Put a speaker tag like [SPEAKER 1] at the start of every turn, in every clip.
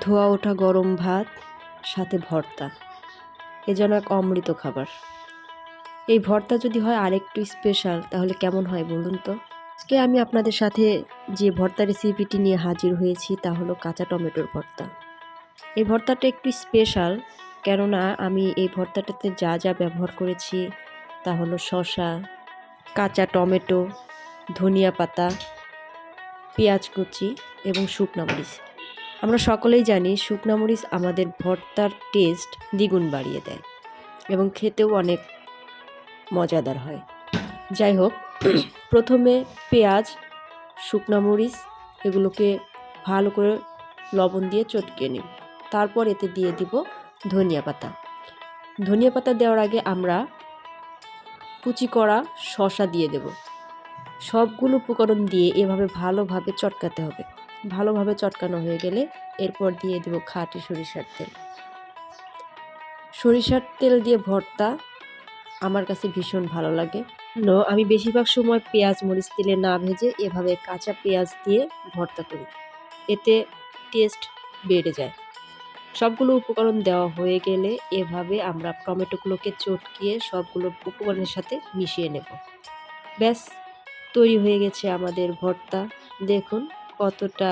[SPEAKER 1] ধোয়া ওঠা গরম ভাত, সাথে ভর্তা। এ যেন এক অমৃত খাবার। এই ভর্তা যদি হয় আরেকটু স্পেশাল তাহলে কেমন হয় বলুন তো? আজকে আমি আপনাদের সাথে যে ভর্তা রেসিপিটি নিয়ে হাজির হয়েছি, তা হলো কাঁচা টমেটোর ভর্তা। এই ভর্তাটা একটু স্পেশাল কেননা আমি এই ভর্তাটাতে যা যা ব্যবহার করেছি, তা হলো শসা, কাঁচা টমেটো, ধনিয়া পাতা পেঁয়াজ কুচি এবং শুকনো মরিচ। আমরা সকলেই জানি শুকনো মরিচ আমাদের ভর্তার টেস্ট দ্বিগুণ বাড়িয়ে দেয় এবং খেতেও অনেক মজাদার হয়। যাই হোক, প্রথমে পেঁয়াজ, শুকনো মরিচ এগুলোকে ভালো করে লবণ দিয়ে চটকে নিই তারপর এতে দিয়ে দিব ধনিয়া পাতা। ধনিয়া পাতা দেওয়ার আগে আমরা কুচি করা শসা দিয়ে দেব। সবগুলো উপকরণ দিয়ে এভাবে ভালোভাবে চটকাতে হবে। ভালোভাবে চটকানো হয়ে গেলে এরপর দিয়ে দেব খাঁটি সরিষার তেল। সরিষার তেল দিয়ে ভর্তা আমার কাছে ভীষণ ভালো লাগে। নো আমি বেশিরভাগ সময় পেঁয়াজ, মরিচ, তেলে না ভেজে এভাবে কাঁচা পেঁয়াজ দিয়ে ভর্তা করি। এতে টেস্ট বেড়ে যায়। সবগুলো উপকরণ দেওয়া হয়ে গেলে এভাবে আমরা টমেটোগুলোকে চটকিয়ে সবগুলো উপকরণের সাথে মিশিয়ে নেব। ব্যাস তৈরি হয়ে গেছে আমাদের ভর্তা। দেখুন কতটা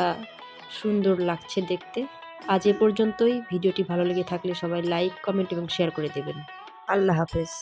[SPEAKER 1] সুন্দর লাগছে দেখতে। আজ এ পর্যন্তই। ভিডিওটি ভালো লেগে থাকলে সবাই লাইক, কমেন্ট এবং শেয়ার করে দেবেন। আল্লাহ হাফেজ।